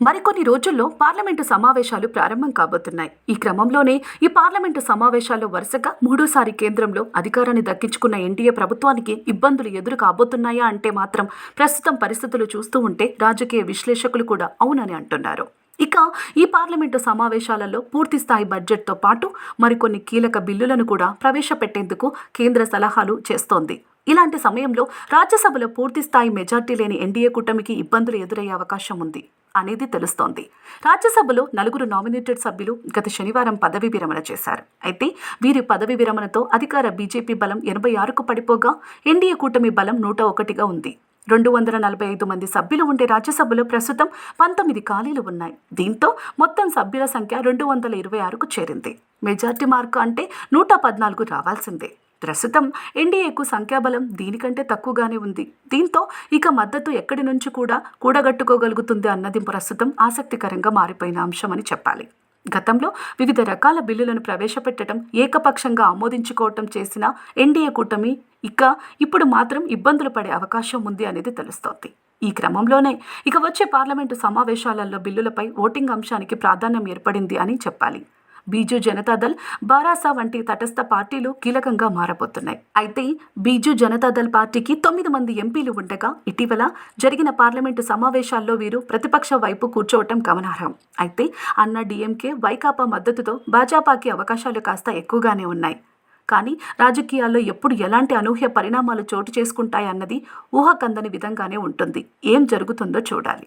మరికొన్ని రోజుల్లో పార్లమెంటు సమావేశాలు ప్రారంభం కాబోతున్నాయి. ఈ క్రమంలోనే ఈ పార్లమెంటు సమావేశాల్లో వరుసగా మూడోసారి కేంద్రంలో అధికారాన్ని దక్కించుకున్న ఎన్డీఏ ప్రభుత్వానికి ఇబ్బందులు ఎదురు కాబోతున్నాయా అంటే మాత్రం ప్రస్తుతం పరిస్థితులు చూస్తూ ఉంటే రాజకీయ విశ్లేషకులు కూడా అవునని అంటున్నారు. ఇక ఈ పార్లమెంటు సమావేశాలలో పూర్తి స్థాయి బడ్జెట్తో పాటు మరికొన్ని కీలక బిల్లులను కూడా ప్రవేశపెట్టేందుకు కేంద్ర సలహాలు చేస్తోంది. ఇలాంటి సమయంలో రాజ్యసభలో పూర్తి స్థాయి మెజార్టీ లేని ఎన్డీఏ కూటమికి ఇబ్బందులు ఎదురయ్యే అవకాశం ఉంది. అనేది తెలుస్తోంది. రాజ్యసభలో నలుగురు నామినేటెడ్ సభ్యులు గత శనివారం పదవి విరమణ చేశారు. అయితే వీరి పదవి విరమణతో అధికార బీజేపీ బలం ఎనభై ఆరుకు పడిపోగా ఎన్డీఏ కూటమి బలం నూట ఒకటిగా ఉంది. రెండు వందల నలభై ఐదు మంది సభ్యులు ఉండే రాజ్యసభలో ప్రస్తుతం పంతొమ్మిది ఖాళీలు ఉన్నాయి. దీంతో మొత్తం సభ్యుల సంఖ్య రెండు వందల ఇరవై ఆరుకు చేరింది. మెజార్టీ మార్కు అంటే నూట పద్నాలుగు రావాల్సిందే. ప్రస్తుతం ఎన్డీఏకు సంఖ్యాబలం దీనికంటే తక్కువగానే ఉంది. దీంతో ఇక మద్దతు ఎక్కడి నుంచి కూడా కూడగట్టుకోగలుగుతుంది అన్నది ప్రస్తుతం ఆసక్తికరంగా మారిపోయిన అంశమని చెప్పాలి. గతంలో వివిధ రకాల బిల్లులను ప్రవేశపెట్టడం ఏకపక్షంగా ఆమోదించుకోవటం చేసిన ఎన్డీఏ కూటమి ఇక ఇప్పుడు మాత్రం ఇబ్బందులు పడే అవకాశం ఉంది అనేది తెలుస్తోంది. ఈ క్రమంలోనే ఇక వచ్చే పార్లమెంటు సమావేశాలలో బిల్లులపై ఓటింగ్ అంశానికి ప్రాధాన్యం ఏర్పడింది అని చెప్పాలి. బీజు జనతాదళ్ బారాసా వంటి తటస్థ పార్టీలు కీలకంగా మారబోతున్నాయి. అయితే బీజు జనతాదళ్ పార్టీకి తొమ్మిది మంది ఎంపీలు ఉండగా ఇటీవల జరిగిన పార్లమెంటు సమావేశాల్లో వీరు ప్రతిపక్ష వైపు కూర్చోవటం గమనార్హం. అయితే అన్న డీఎంకే వైకాపా మద్దతుతో భాజపాకి అవకాశాలు కాస్త ఎక్కువగానే ఉన్నాయి. కానీ రాజకీయాల్లో ఎప్పుడు ఎలాంటి అనూహ్య పరిణామాలు చోటు చేసుకుంటాయన్నది ఊహకందని విధంగానే ఉంటుంది. ఏం జరుగుతుందో చూడాలి.